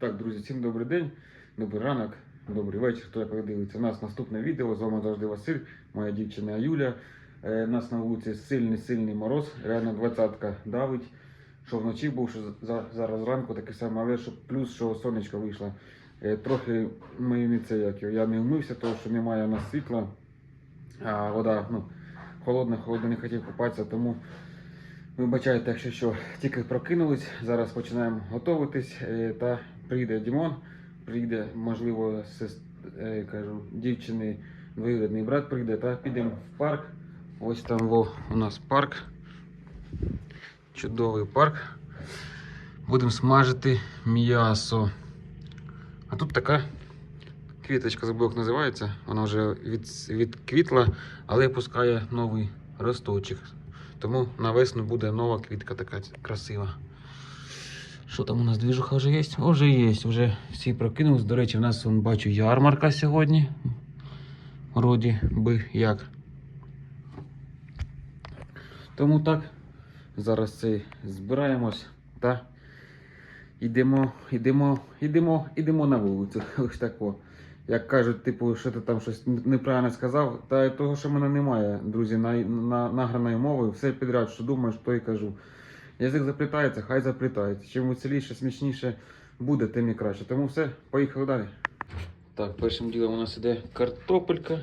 Так, друзі, всім добрий день, добрий ранок, добрий вечір. Хто як ви дивиться. У нас наступне відео. З вами завжди Василь, моя дівчина Юля. Е, нас на вулиці сильний сильний мороз, реально двадцятка давить. Що вночі був, що за- зараз зранку таке саме, але що плюс, що сонечко вийшло. Е, Трохи ми не це як я не вмився, тому що немає у нас світла, а вода ну, холодна, холодно не хотів купатися, тому вибачайте, якщо що, тільки прокинулись. Зараз починаємо готуватись. е, Та прийде Дімон, прийде, можливо, сес- е, кажу, дівчини двоюрідний брат прийде, та підемо в парк. Ось там во, у нас парк. Чудовий парк. Будемо смажити м'ясо. А тут така квіточка забув, як називається. Вона вже від, відквітла, але пускає новий росточок. Тому на весну буде нова квітка така красива. Що там у нас двіжуха вже є? Вже є, вже всі прокинулись. До речі, у нас вон, бачу ярмарка сьогодні. Вроді би як. Тому так, зараз цей збираємось та йдемо, йдемо, йдемо, йдемо на вулицю. Ось тако. Як кажуть, типу, що ти там щось неправильно сказав, та того, що мене немає, друзі, на, на, награної мови, все підряд, що думаєш, то і кажу. Язик заплітається, хай заплітається. Чим веселіше, смішніше буде, тим і краще. Тому все, поїхали далі. Так, першим ділом у нас іде картопелька.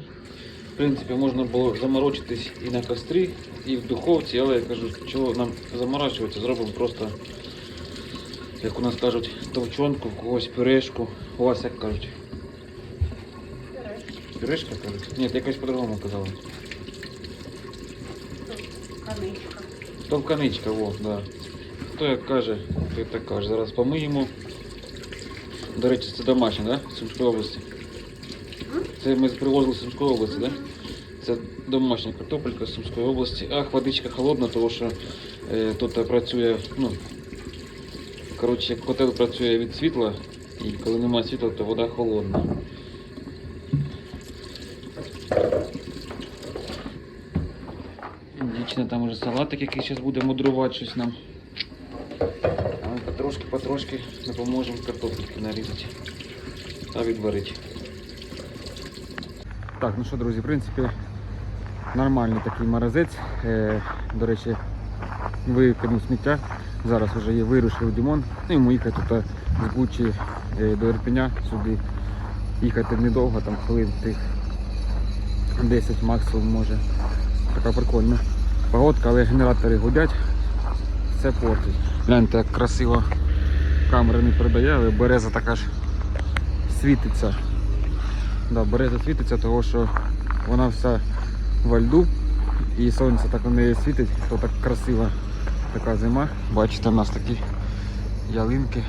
В принципі, можна було заморочитись і на кострі, і в духовці, але я кажу, чого нам заморачуватися, зробимо просто, як у нас кажуть, товчонку, в когось пюрешку. У вас як кажуть? Пюрешка кажуть? Ні, якось по-другому казали. Каничка. Товканичка, во, да. Хто як каже, той так каже. Зараз помиємо. До речі, це домашнє, да? З Сумської області. Це ми привозили з Сумської області, да? Це домашня картопелька з Сумської області. Ах, водичка холодна, тому що е, тут працює, ну, коротше, котел працює від світла, і коли немає світла, то вода холодна. Дівчина там уже салатик, який зараз буде мудрувати щось нам. Ми потрошки-потрошки допоможемо картопельки нарізати та відварити. Так, ну що, друзі, в принципі, нормальний такий морозець. Е, до речі, викинув сміття. Зараз вже є вирушив Дімон. Ну йому їхати тут з Бучі е, до Ірпеня сюди. Їхати недовго, там хвилин тих 10 максимум може. Така прикольна погодка, але генератори гудять, все портить. Гляньте, як красиво камера не передає, але береза така ж світиться. Да, береза світиться, тому що вона вся во льду і сонце так на неї світить, то так красива така зима. Бачите, у нас такі ялинки.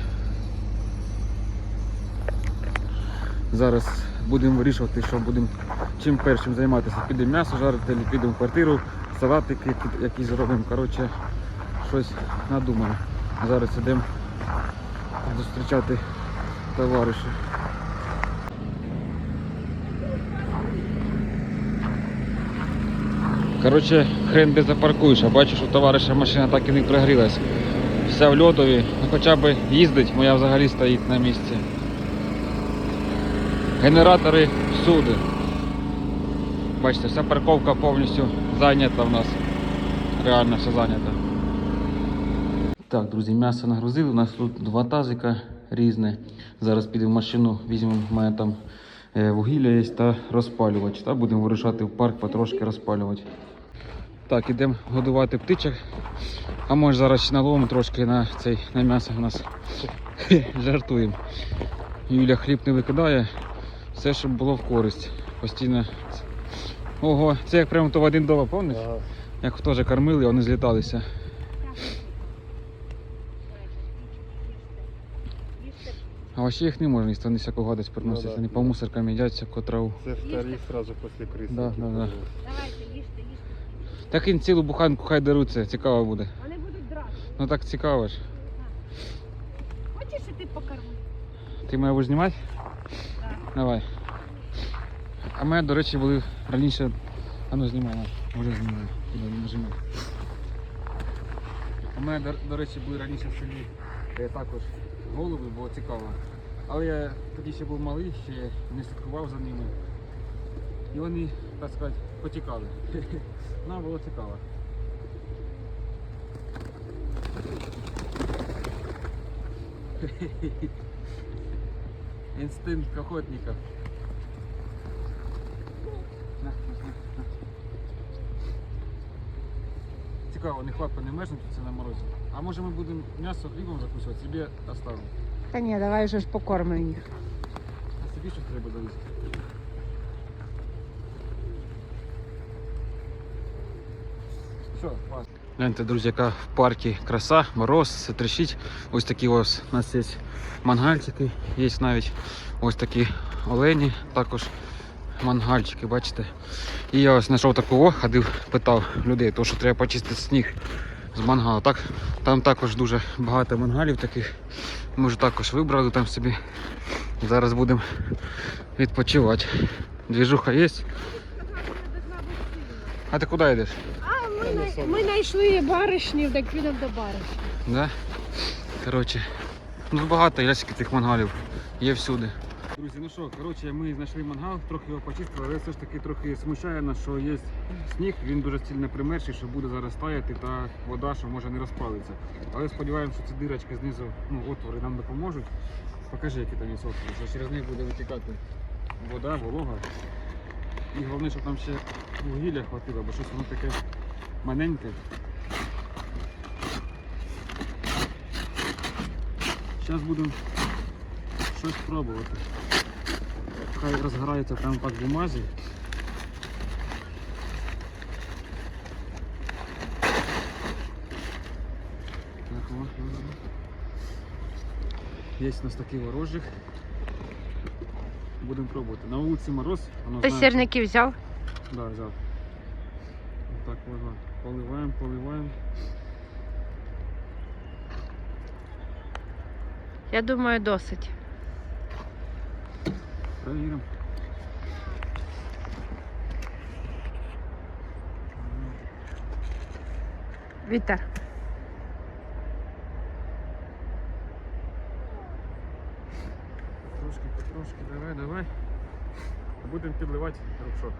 Зараз будемо вирішувати, що будемо чим першим займатися. Підемо м'ясо жарити, підемо в квартиру, салатики якісь зробимо. Коротше, щось надумаємо. Зараз йдемо зустрічати товаришів. Коротше, хрен де запаркуєш, а бачу, що товариша машина так і не прогрілась. Вся в льодові, ну хоча б їздить, моя взагалі стоїть на місці. Генератори всюди. Бачите, вся парковка повністю зайнята в нас. Реально все зайнято. Так, друзі, м'ясо нагрузили. У нас тут два тазика різне. Зараз підемо в машину, візьмемо, в мене там е, вугілля є та розпалювач. Та будемо вирушати в парк, потрошки розпалювати. Так, ідемо годувати птичок. А може зараз наловимо трошки на цей на м'ясо у нас жартуємо. Юля хліб не викидає. Все, щоб було в користь. Постійно. Ого, це як прямо то в один дома, пам'ятаєш? Як теж кормили, вони зліталися. А вообще їх не можна їсти, вони всяку гадость приносять. Ну да. Вони по мусоркам їдять всяку траву. Це вторі сразу після криси. Да, да, да. Давайте, їжте, їжте. Так і цілу буханку хай деруться, цікаво буде. Вони будуть драти. Ну так цікаво ж. Хочеш, що ти покормиш? Ти будеш знімати? Так. Давай. А ми, до речі, були раніше. А ну. Вже знімай. Да, Нажимай. А ми, до, до речі, були раніше в селі також голуби, було цікаво. Але я тоді ще був малий, ще не слідкував за ними. І вони, так сказати, потікали. Нам було цікаво. Инстинкт охотника. На, на, на, на. Цікаво, не не мерзнуть це на морозі. А може ми будемо м'ясо хлібом закусувати, собі оставимо. Та ні, давай вже ж покормимо їх. А собі щось треба довести. Все, клас. Гляньте, друзі, яка в паркі краса, мороз, все трещить. Ось такі ось у нас є мангальчики, є навіть ось такі олені, також мангальчики, бачите. І я ось знайшов такого, ходив, питав людей, тому що треба почистити сніг з мангалу. Так, там також дуже багато мангалів таких. Ми вже також вибрали там собі. Зараз будемо відпочивати. Двіжуха є. А ти куди йдеш? А ми, най- ми знайшли баришнів, так підемо до баришні. Да? Коротше, ну багато ящиків тих мангалів. Є всюди. Друзі, ну що, коротше, ми знайшли мангал, трохи його почистили, але все ж таки трохи смущає нас, що є сніг, він дуже сильно примерзший, що буде зараз таяти та вода, що може не розпалиться. Але сподіваємося, що ці дирочки знизу, ну, отвори нам допоможуть. Покажи, які там є отвори, що через них буде витікати вода, волога. І головне, щоб там ще вугілля хватило, бо щось воно таке маленьке. Зараз будемо щось пробувати. Хай розгорається там так в бумазі. Так, о, о, о. Є у нас такий ворожик. Будемо пробувати. На вулиці мороз. воно Ти знає, сірники взяв? що- Да, взяв. Так, ось, поливаємо, поливаємо. Я думаю, досить. Перевіримо. Вітер. Потрошки, потрошки, давай, давай. Будемо підливати рубшок.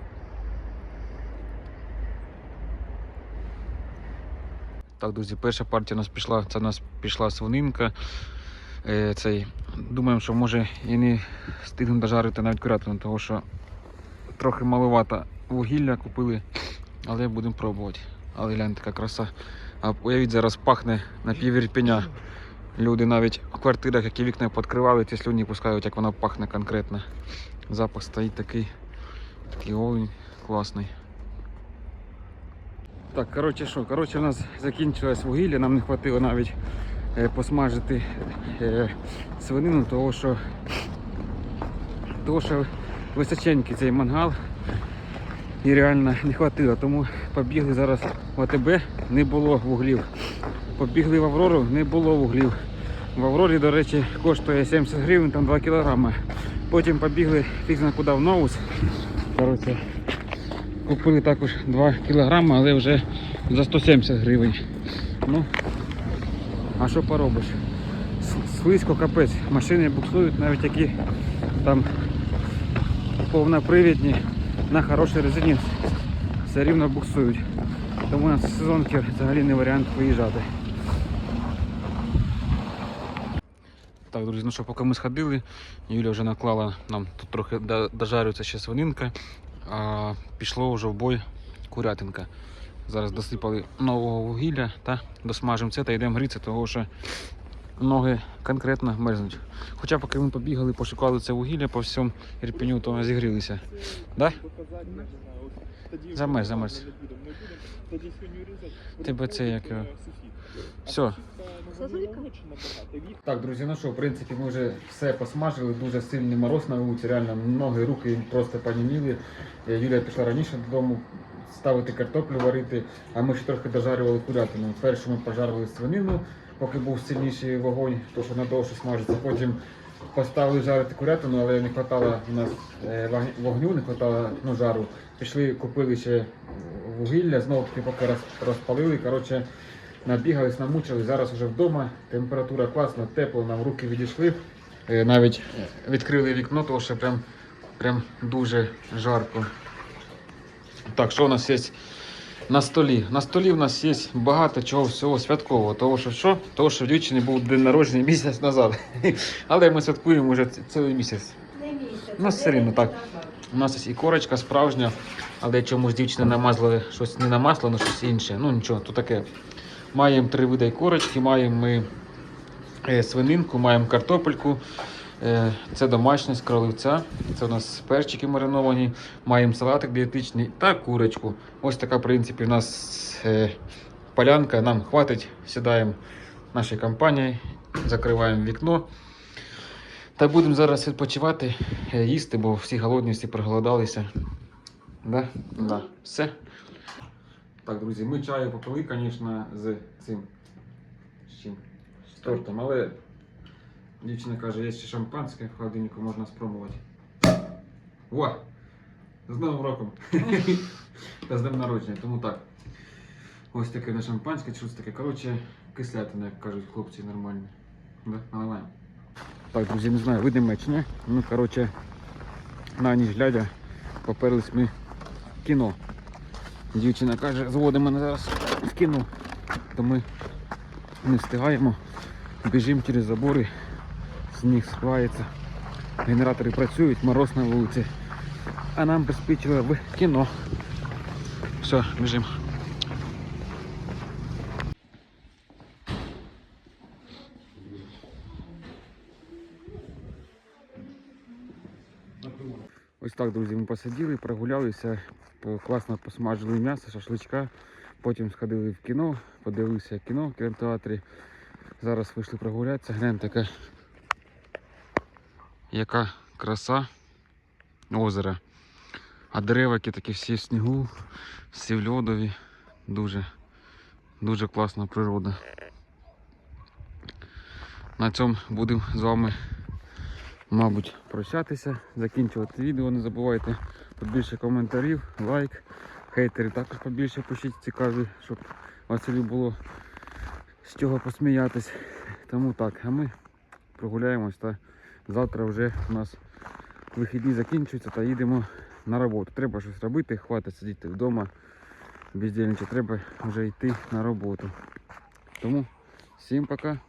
Так, друзі, перша партія у нас пішла, це у нас пішла свининка. Е, цей, думаємо, що може і не встигнемо дожарити навіть курятину, тому що трохи маловато вугілля купили, але будемо пробувати. Але глянь, така краса. А уявіть, зараз пахне на півірпеня. Люди навіть в квартирах, які вікна підкривали, ті слюні пускають, як воно пахне конкретно. Запах стоїть такий, такий олень класний. Так, коротше що, коротше, у нас закінчилось вугілля, нам не хватило навіть посмажити е, свинину, того що, того, що височенький цей мангал і реально не хватило. Тому побігли зараз в АТБ, не було вуглів. Побігли в Аврору, не було вуглів. В Аврорі, до речі, коштує 70 гривень, там 2 кілограми. Потім побігли фізно куди в Новус. Коротше, купили також 2 кілограми, але вже за 170 гривень. Ну, а що поробиш? Слизько капець. Машини буксують, навіть які там повнопривідні на хорошій резині все рівно буксують. Тому на сезонки взагалі не варіант виїжджати. Так, друзі, ну що, поки ми сходили, Юля вже наклала нам тут трохи до- дожарюється ще свининка, а пішло вже в бой курятинка. Зараз досипали нового вугілля та досмажимо це та йдемо грітися, тому що ноги конкретно мерзнуть. Хоча поки ми побігали, пошукали це вугілля по всьому Ірпеню, то зігрілися. Да? Замерз, замерз. Тебе це як. Все. Так, друзі, ну що, в принципі, ми вже все посмажили, дуже сильний мороз на вулиці, реально ноги, руки просто поніміли. Е, Юлія пішла раніше додому ставити картоплю варити, а ми ще трохи дожарювали курятину. Першу ми пожарили свинину, поки був сильніший вогонь, то що надовше смажиться. Потім поставили жарити курятину, але не вистачало у нас е, вогню- не вистачало ну, жару. Пішли, купили ще вугілля, знову таки поки роз- розпалили. Коротше, набігались, намучили. Зараз вже вдома. Температура класна, тепло, нам руки відійшли. Е, Навіть відкрили вікно, тому що прям, прям дуже жарко. Так, що у нас є на столі? На столі у нас є багато чого всього святкового. Того, що що? Того, що в дівчини був день народження місяць назад. Але ми святкуємо вже цілий місяць. У нас все рівно так. У нас є і корочка справжня, але чомусь дівчина намазала щось не на масло, але щось інше. Ну нічого, то таке. Маємо три види корочки, маємо ми е, свининку, маємо картопельку. Е, Це домашня з. Це у нас перчики мариновані, маємо салатик дієтичний та курочку. Ось така, в принципі, у нас е, полянка. Нам хватить. Сідаємо в нашій компанії, закриваємо вікно. Та будемо зараз відпочивати, е, їсти, бо всі голодні, всі проголодалися. Да? Да. Все. Так, друзі, ми чаю попили, звісно, з цим. З чим? З тортом, але дівчина каже, є ще шампанське в холодильнику, можна спробувати. О! З Новим роком! Та з днем народження, тому так. Ось таке на шампанське, щось таке. Коротше, кислятина, як кажуть хлопці, нормально. Да? Наливаємо. Так, друзі, не знаю, видимо чи ні. Ну, коротше, на ніч глядя, поперлись ми в кіно. Дівчина каже, зводимо мене зараз в кіно. То ми не встигаємо, біжимо через забори, сніг схвається, генератори працюють, мороз на вулиці. А нам приспічило в кіно. Все, біжимо. Ось так, друзі, ми посиділи, прогулялися, класно посмажили м'ясо, шашличка. Потім сходили в кіно, подивилися кіно в кінотеатрі. Зараз вийшли прогулятися. Гляньте, яка, яка краса озера. А дерева які такі всі в снігу, всі в льодові. Дуже, дуже класна природа. На цьому будемо з вами мабуть, прощатися, закінчувати відео. Не забувайте побільше коментарів, лайк. Хейтери також побільше пишіть цікаві, щоб Василю було з чого посміятись. Тому так, а ми прогуляємось та завтра вже у нас вихідні закінчуються та їдемо на роботу. Треба щось робити, хватить сидіти вдома. Бездільниче, треба вже йти на роботу. Тому всім пока.